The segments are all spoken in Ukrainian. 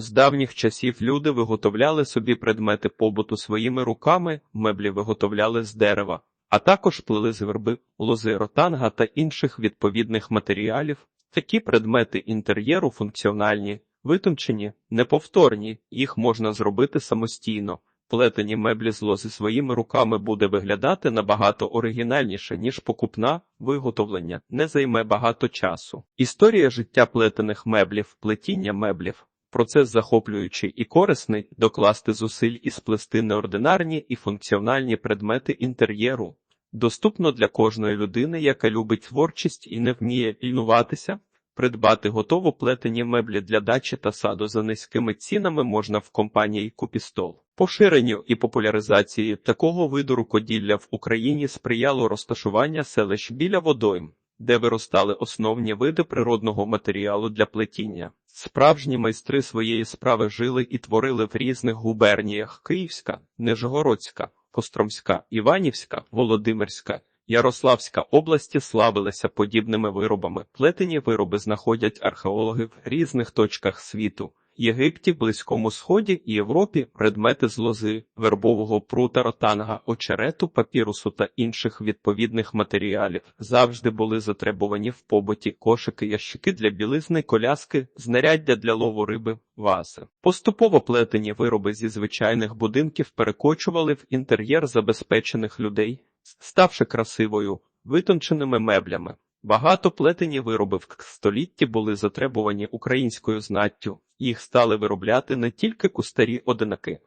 З давніх часів люди виготовляли собі предмети побуту своїми руками, меблі виготовляли з дерева, а також плели з верби, лози ротанга та інших відповідних матеріалів. Такі предмети інтер'єру функціональні, витончені, неповторні, їх можна зробити самостійно. Плетені меблі з лози своїми руками буде виглядати набагато оригінальніше, ніж покупна виготовлення, не займе багато часу. Історія життя плетених меблів, плетіння меблів. Процес захоплюючий і корисний докласти зусиль і сплести неординарні і функціональні предмети інтер'єру. Доступно для кожної людини, яка любить творчість і не вміє лінуватися. Придбати готово плетені меблі для дачі та саду за низькими цінами можна в компанії Купістол. Поширенню і популяризації такого виду рукоділля в Україні сприяло розташування селищ біля водойм, де виростали основні види природного матеріалу для плетіння. Справжні майстри своєї справи жили і творили в різних губерніях Київська, Нижегородська, Костромська, Іванівська, Володимирська. Ярославська області славилася подібними виробами. Плетені вироби знаходять археологи в різних точках світу. Єгипті, Близькому Сході і Європі предмети з лози, вербового прута ротанга, очерету, папірусу та інших відповідних матеріалів завжди були затребувані в побуті кошики, ящики для білизни, коляски, знаряддя для лову риби, вази. Поступово плетені вироби зі звичайних будинків перекочували в інтер'єр забезпечених людей, ставши красивою, витонченими меблями. Багато плетені вироби в столітті були затребувані українською знаттю. Їх стали виробляти не тільки кустарі одинаки,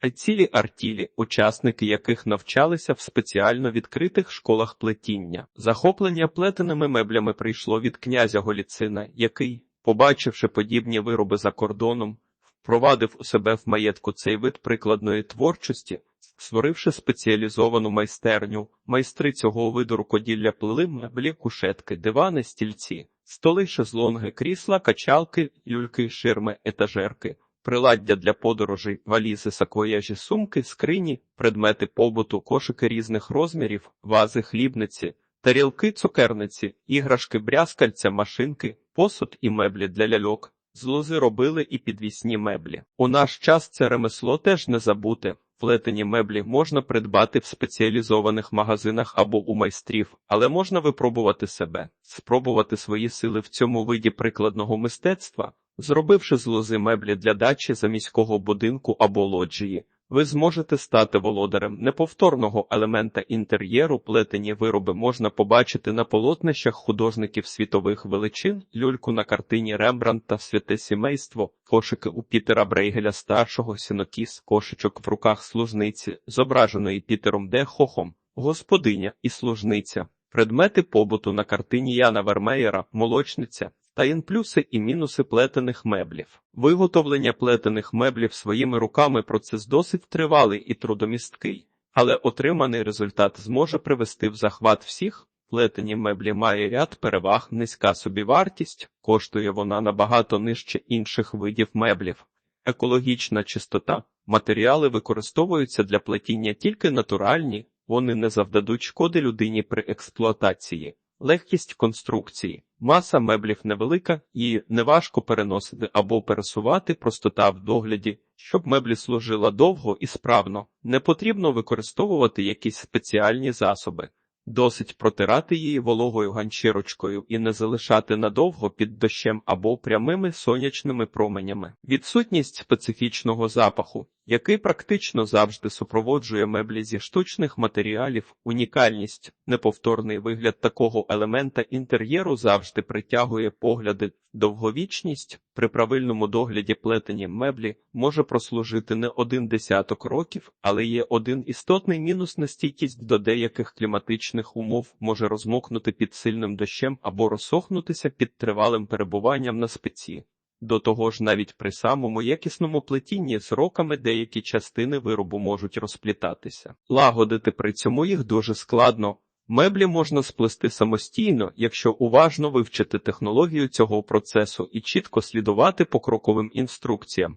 а й цілі артілі, учасники яких навчалися в спеціально відкритих школах плетіння. Захоплення плетеними меблями прийшло від князя Голіцина, який, побачивши подібні вироби за кордоном, впровадив у себе в маєтку цей вид прикладної творчості. Створивши спеціалізовану майстерню, майстри цього виду рукоділля плели меблі, кушетки, дивани, стільці, столи, шезлонги, крісла, качалки, люльки, ширми, етажерки, приладдя для подорожей, валізи, саквояжі, сумки, скрині, предмети побуту, кошики різних розмірів, вази, хлібниці, тарілки, цукерниці, іграшки, брязкальця, машинки, посуд і меблі для ляльок. З робили і підвісні меблі. У наш час це ремесло теж не забуте. Плетені меблі можна придбати в спеціалізованих магазинах або у майстрів, але можна випробувати себе, спробувати свої сили в цьому виді прикладного мистецтва, зробивши з лози меблі для дачі за міського будинку або лоджії. Ви зможете стати володарем неповторного елемента інтер'єру. Плетені вироби можна побачити на полотнищах художників світових величин, люльку на картині Рембрандта «Святе сімейство, кошики у Пітера Брейгеля старшого, сінокіс, кошечок в руках служниці, зображеної Пітером Де Хохом, господиня і служниця, предмети побуту на картині Яна Вермеєра, молочниця та інплюси і мінуси плетених меблів. Виготовлення плетених меблів своїми руками процес досить тривалий і трудомісткий, але отриманий результат зможе привести в захват всіх. Плетені меблі має ряд переваг, низька собівартість, коштує вона набагато нижче інших видів меблів. Екологічна чистота. Матеріали використовуються для плетіння тільки натуральні, вони не завдадуть шкоди людині при експлуатації. Легкість конструкції. Маса меблів невелика, її неважко переносити або пересувати простота в догляді, щоб меблі служила довго і справно. Не потрібно використовувати якісь спеціальні засоби. Досить протирати її вологою ганчірочкою і не залишати надовго під дощем або прямими сонячними променями. Відсутність специфічного запаху, який практично завжди супроводжує меблі зі штучних матеріалів, унікальність, неповторний вигляд такого елемента інтер'єру завжди притягує погляди, довговічність при правильному догляді плетені меблі може прослужити не один десяток років, але є один істотний мінус на стійкість до деяких кліматичних умов може розмокнути під сильним дощем або розсохнутися під тривалим перебуванням на спеці. До того ж, навіть при самому якісному плетінні з роками деякі частини виробу можуть розплітатися. Лагодити при цьому їх дуже складно. Меблі можна сплести самостійно, якщо уважно вивчити технологію цього процесу і чітко слідувати покроковим інструкціям.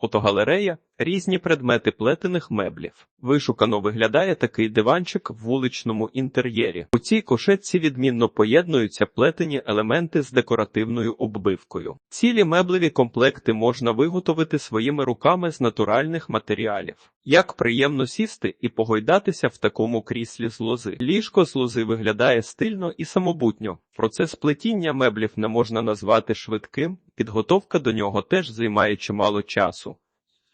Фотогалерея Різні предмети плетених меблів. Вишукано виглядає такий диванчик в вуличному інтер'єрі. У цій кошетці відмінно поєднуються плетені елементи з декоративною оббивкою. Цілі меблеві комплекти можна виготовити своїми руками з натуральних матеріалів. Як приємно сісти і погойдатися в такому кріслі з лози. Ліжко з лози виглядає стильно і самобутньо. Процес плетіння меблів не можна назвати швидким, підготовка до нього теж займає чимало часу.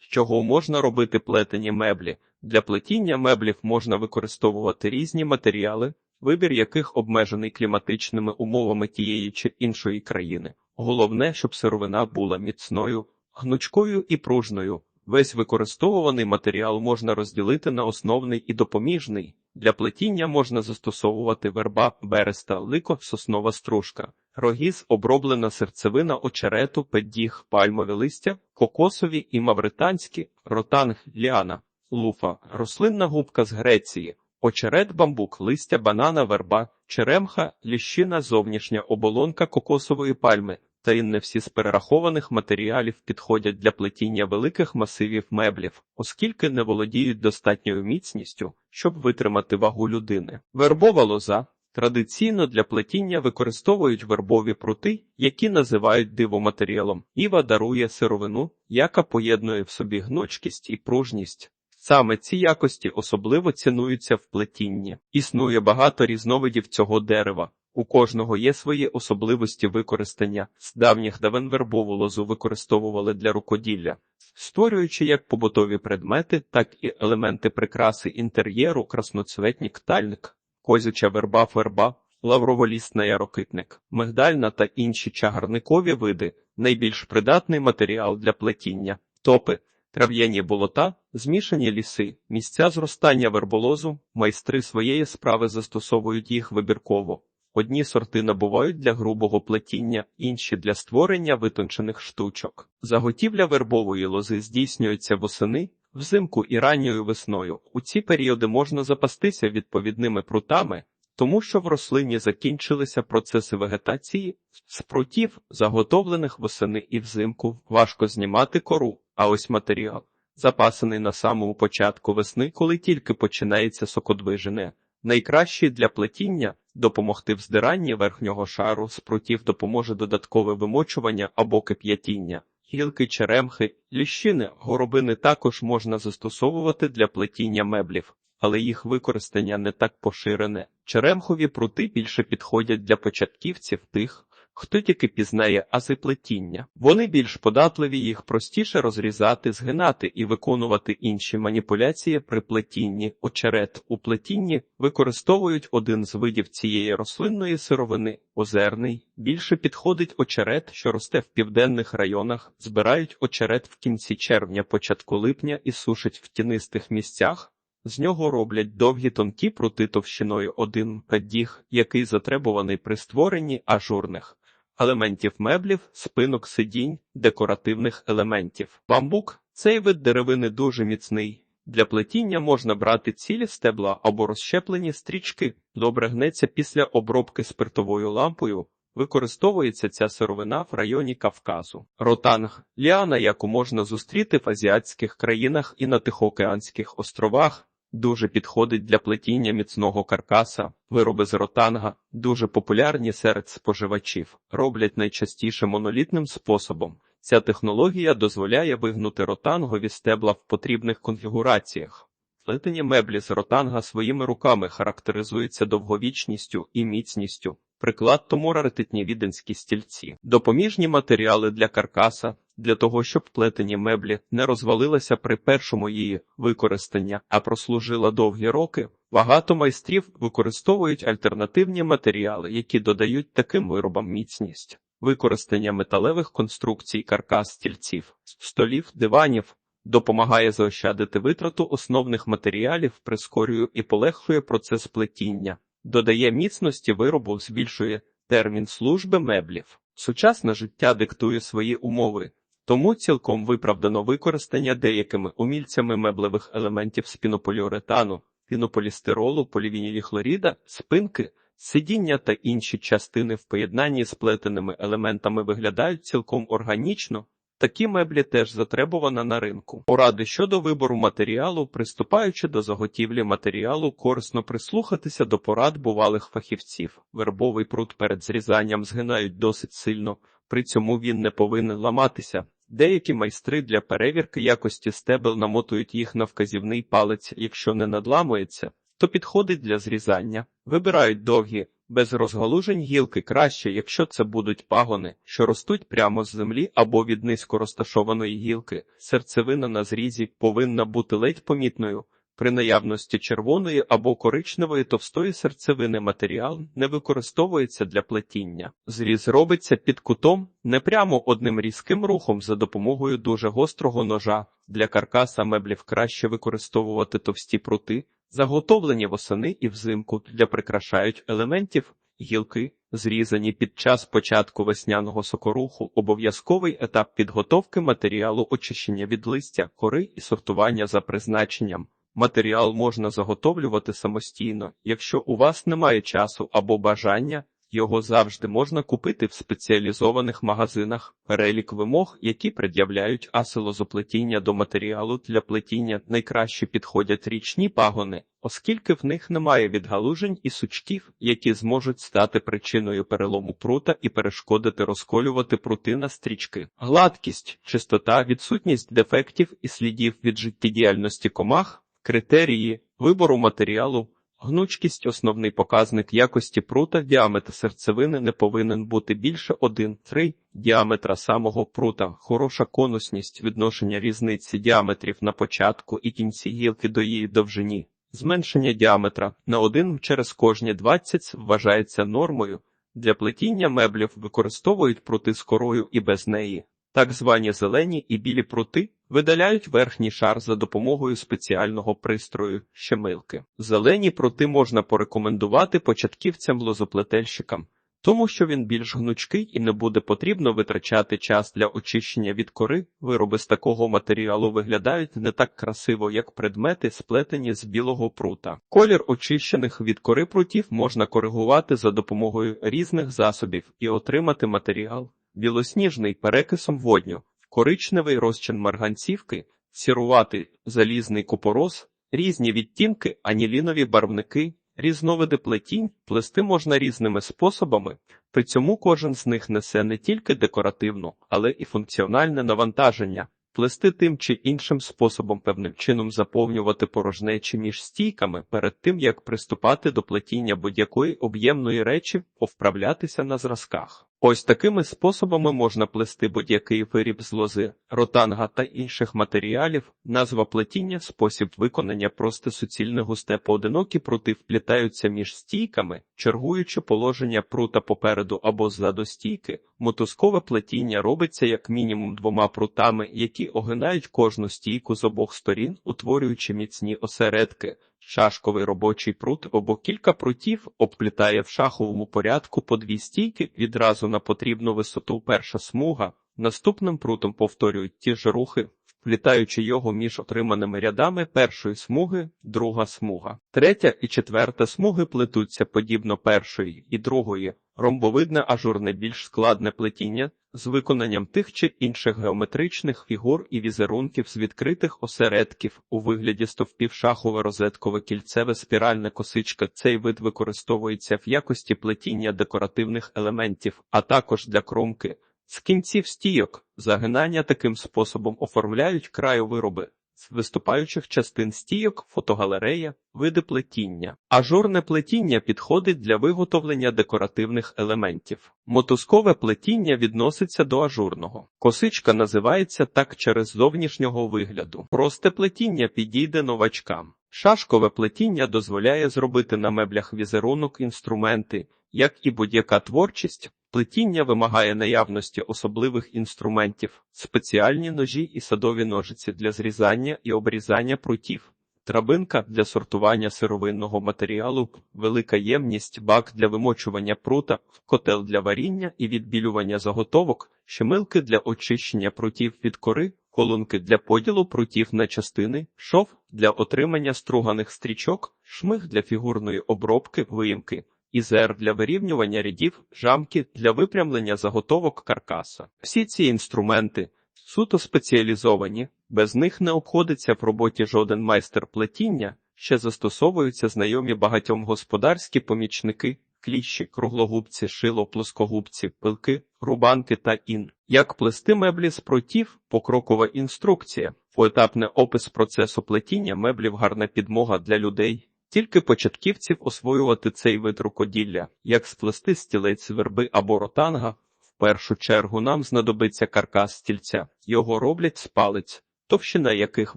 З чого можна робити плетені меблі? Для плетіння меблів можна використовувати різні матеріали, вибір яких обмежений кліматичними умовами тієї чи іншої країни. Головне, щоб сировина була міцною, гнучкою і пружною. Весь використовуваний матеріал можна розділити на основний і допоміжний. Для плетіння можна застосовувати верба, береста, лико, соснова стружка, рогіз, оброблена серцевина очерету, педіг, пальмове листя, кокосові і мавританські, ротанг, ліана, луфа, рослинна губка з Греції, очерет, бамбук, листя, банана, верба, черемха, ліщина, зовнішня оболонка кокосової пальми. Та й не всі з перерахованих матеріалів підходять для плетіння великих масивів меблів, оскільки не володіють достатньою міцністю, щоб витримати вагу людини. Вербова лоза традиційно для плетіння використовують вербові прути, які називають дивоматеріалом. Іва дарує сировину, яка поєднує в собі гнучкість і пружність. Саме ці якості особливо цінуються в плетінні. Існує багато різновидів цього дерева. У кожного є свої особливості використання. З давніх давен вербову лозу використовували для рукоділля, створюючи як побутові предмети, так і елементи прикраси інтер'єру, красноцветні ктальник, козяча верба, ферба, лавроволісний ярокитник, мигдальна та інші чагарникові види, найбільш придатний матеріал для плетіння, топи. Трав'яні болота, змішані ліси, місця зростання верболозу, майстри своєї справи застосовують їх вибірково. Одні сорти набувають для грубого плетіння, інші для створення витончених штучок. Заготівля вербової лози здійснюється восени, взимку і ранньою весною. У ці періоди можна запастися відповідними прутами, тому що в рослині закінчилися процеси вегетації, з прутів, заготовлених восени і взимку, важко знімати кору, а ось матеріал, запасений на самому початку весни, коли тільки починається сокодвижене. Найкращий для плетіння допомогти в здиранні верхнього шару з допоможе додаткове вимочування або кип'ятіння. Гілки, черемхи, ліщини, горобини також можна застосовувати для плетіння меблів, але їх використання не так поширене. Черемхові прути більше підходять для початківців тих, хто тільки пізнає ази плетіння. Вони більш податливі, їх простіше розрізати, згинати і виконувати інші маніпуляції при плетінні. Очерет у плетінні використовують один з видів цієї рослинної сировини озерний. Більше підходить очерет, що росте в південних районах, збирають очерет в кінці червня, початку липня і сушать в тінистих місцях. З нього роблять довгі тонкі прути товщиною один падіг, який затребуваний при створенні ажурних елементів меблів, спинок сидінь, декоративних елементів. Бамбук цей вид деревини дуже міцний. Для плетіння можна брати цілі стебла або розщеплені стрічки. Добре гнеться після обробки спиртовою лампою. Використовується ця сировина в районі Кавказу. Ротанг ліана, яку можна зустріти в азіатських країнах і на Тихоокеанських островах, дуже підходить для плетіння міцного каркаса. Вироби з ротанга дуже популярні серед споживачів, роблять найчастіше монолітним способом. Ця технологія дозволяє вигнути ротангові стебла в потрібних конфігураціях. Плетення меблі з ротанга своїми руками характеризується довговічністю і міцністю. Приклад тому раритетні віденські стільці, допоміжні матеріали для каркаса, для того, щоб плетені меблі не розвалилися при першому її використанні, а прослужила довгі роки. Багато майстрів використовують альтернативні матеріали, які додають таким виробам міцність. Використання металевих конструкцій, каркас стільців, столів, диванів допомагає заощадити витрату основних матеріалів, прискорює і полегшує процес плетіння, додає міцності виробу, збільшує термін служби меблів. Сучасне життя диктує свої умови. Тому цілком виправдано використання деякими умільцями меблевих елементів з пінополіуретану, пінополістиролу, полівініліхлоріда, спинки, сидіння та інші частини в поєднанні з плетеними елементами виглядають цілком органічно, Такі меблі теж затребувана на ринку. Поради щодо вибору матеріалу, приступаючи до заготівлі матеріалу, корисно прислухатися до порад бувалих фахівців. Вербовий прут перед зрізанням згинають досить сильно, при цьому він не повинен ламатися. Деякі майстри для перевірки якості стебел намотують їх на вказівний палець, якщо не надламується, то підходить для зрізання. Вибирають довгі, без розгалужень гілки краще, якщо це будуть пагони, що ростуть прямо з землі або від низько розташованої гілки. Серцевина на зрізі повинна бути ледь помітною. При наявності червоної або коричневої товстої серцевини матеріал не використовується для плетіння. Зріз робиться під кутом не прямо одним різким рухом за допомогою дуже гострого ножа. Для каркаса меблів краще використовувати товсті прути, заготовлені восени і взимку для прикрашають елементів. Гілки, зрізані під час початку весняного сокоруху, обов'язковий етап підготовки матеріалу очищення від листя, кори і сортування за призначенням. Матеріал можна заготовлювати самостійно, якщо у вас немає часу або бажання, його завжди можна купити в спеціалізованих магазинах. Перелік вимог, які пред'являють асилозоплетіння до матеріалу для плетіння, найкраще підходять річні пагони, оскільки в них немає відгалужень і сучків, які зможуть стати причиною перелому прута і перешкодити розколювати прути на стрічки. Гладкість, чистота, відсутність дефектів і слідів від життєдіяльності комах. Критерії вибору матеріалу, гнучкість основний показник якості прута, діаметр серцевини не повинен бути більше 1-3 діаметра самого прута, хороша конусність відношення різниці діаметрів на початку і кінці гілки до її довжині. Зменшення діаметра на 1 через кожні 20 вважається нормою. Для плетіння меблів використовують прути з корою і без неї. Так звані зелені і білі прути видаляють верхній шар за допомогою спеціального пристрою щемилки. Зелені прути можна порекомендувати початківцям лозоплетельщикам, тому що він більш гнучкий і не буде потрібно витрачати час для очищення від кори. Вироби з такого матеріалу виглядають не так красиво, як предмети, сплетені з білого прута. Колір очищених від кори прутів можна коригувати за допомогою різних засобів і отримати матеріал білосніжний перекисом водню, коричневий розчин марганцівки, сіруватий залізний купорос, різні відтінки, анілінові барвники, різновиди плетінь, плести можна різними способами, при цьому кожен з них несе не тільки декоративну, але і функціональне навантаження. Плести тим чи іншим способом певним чином заповнювати порожнечі між стійками перед тим, як приступати до плетіння будь-якої об'ємної речі, повправлятися на зразках. Ось такими способами можна плести будь-який виріб з лози, ротанга та інших матеріалів, назва плетіння, спосіб виконання просте суцільне густе поодинокі прути вплітаються між стійками, чергуючи положення прута попереду або ззаду стійки. Мотузкове плетіння робиться як мінімум двома прутами, які огинають кожну стійку з обох сторін, утворюючи міцні осередки. Шашковий робочий прут або кілька прутів обплітає в шаховому порядку по дві стійки відразу на потрібну висоту перша смуга. Наступним прутом повторюють ті ж рухи, вплітаючи його між отриманими рядами першої смуги, друга смуга. Третя і четверта смуги плетуться подібно першої і другої. Ромбовидне ажурне більш складне плетіння з виконанням тих чи інших геометричних фігур і візерунків з відкритих осередків у вигляді стовпів шахове розеткове кільцеве спіральне косичка. Цей вид використовується в якості плетіння декоративних елементів, а також для кромки. З кінців стійок загинання таким способом оформляють краю вироби. З виступаючих частин стійок, фотогалерея, види плетіння. Ажурне плетіння підходить для виготовлення декоративних елементів. Мотузкове плетіння відноситься до ажурного. Косичка називається так через зовнішнього вигляду. Просте плетіння підійде новачкам. Шашкове плетіння дозволяє зробити на меблях візерунок інструменти, як і будь-яка творчість. Плетіння вимагає наявності особливих інструментів, спеціальні ножі і садові ножиці для зрізання і обрізання прутів, драбинка для сортування сировинного матеріалу, велика ємність, бак для вимочування прута, котел для варіння і відбілювання заготовок, щемилки для очищення прутів від кори, колонки для поділу прутів на частини, шов для отримання струганих стрічок, шмиг для фігурної обробки, виїмки ізер для вирівнювання рядів, жамки для випрямлення заготовок каркаса. Всі ці інструменти суто спеціалізовані, без них не обходиться в роботі жоден майстер плетіння, ще застосовуються знайомі багатьом господарські помічники, кліщі, круглогубці, шило, плоскогубці, пилки, рубанки та ін. Як плести меблі з прутів, покрокова інструкція, поетапний опис процесу плетіння меблів гарна підмога для людей. Тільки початківців освоювати цей вид рукоділля, як сплести стілець верби або ротанга. В першу чергу нам знадобиться каркас стільця. Його роблять з палець, товщина яких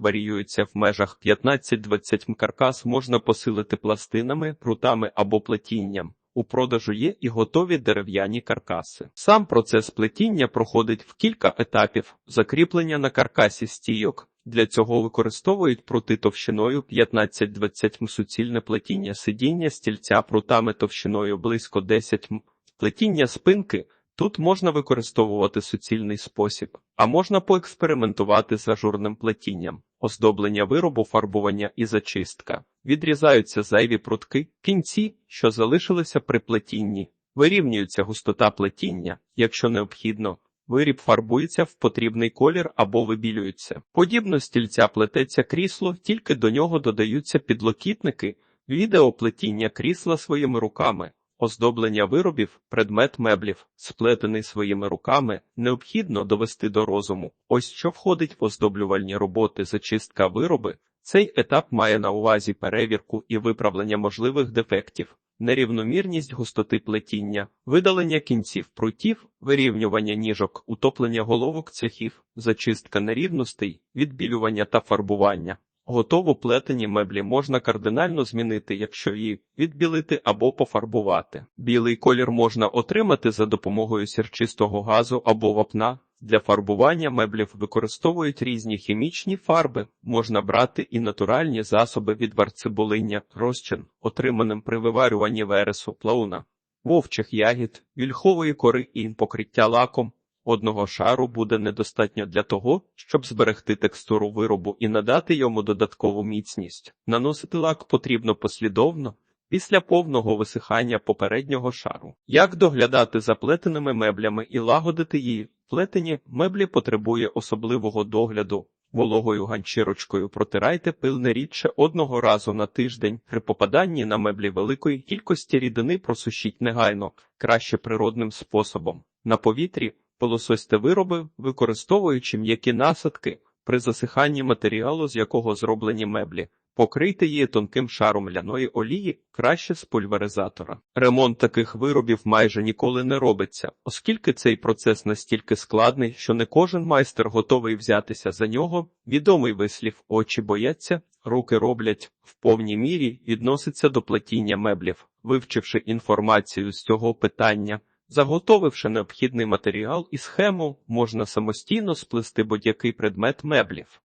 варіюється в межах 15-20. Каркас можна посилити пластинами, прутами або плетінням. У продажу є і готові дерев'яні каркаси. Сам процес плетіння проходить в кілька етапів закріплення на каркасі стійок. Для цього використовують прути товщиною 15-20 м суцільне плетіння сидіння стільця прутами товщиною близько 10 м. Плетіння спинки тут можна використовувати суцільний спосіб, а можна поекспериментувати з ажурним плетінням, оздоблення виробу, фарбування і зачистка. Відрізаються зайві прутки, кінці, що залишилися при плетінні, вирівнюється густота плетіння, якщо необхідно. Виріб фарбується в потрібний колір або вибілюється. Подібно стільця плететься крісло, тільки до нього додаються підлокітники, відеоплетіння крісла своїми руками, оздоблення виробів, предмет меблів, сплетений своїми руками, необхідно довести до розуму. Ось що входить в оздоблювальні роботи зачистка вироби. Цей етап має на увазі перевірку і виправлення можливих дефектів нерівномірність густоти плетіння, видалення кінців прутів, вирівнювання ніжок, утоплення головок цехів, зачистка нерівностей, відбілювання та фарбування. Готово плетені меблі можна кардинально змінити, якщо її відбілити або пофарбувати. Білий колір можна отримати за допомогою сірчистого газу або вапна. Для фарбування меблів використовують різні хімічні фарби, можна брати і натуральні засоби від варцибулиння, розчин, отриманим при виварюванні вересу, плауна, вовчих ягід, вільхової кори і покриття лаком. Одного шару буде недостатньо для того, щоб зберегти текстуру виробу і надати йому додаткову міцність. Наносити лак потрібно послідовно, після повного висихання попереднього шару. Як доглядати за плетеними меблями і лагодити її? Плетені меблі потребує особливого догляду. Вологою ганчірочкою протирайте пил не рідше одного разу на тиждень. При попаданні на меблі великої кількості рідини просушіть негайно, краще природним способом. На повітрі пилососьте вироби, використовуючи м'які насадки при засиханні матеріалу, з якого зроблені меблі. Покрийте її тонким шаром ляної олії, краще з пульверизатора. Ремонт таких виробів майже ніколи не робиться, оскільки цей процес настільки складний, що не кожен майстер готовий взятися за нього. Відомий вислів очі бояться, руки роблять в повній мірі відноситься до плетіння меблів, вивчивши інформацію з цього питання. Заготовивши необхідний матеріал і схему, можна самостійно сплести будь-який предмет меблів.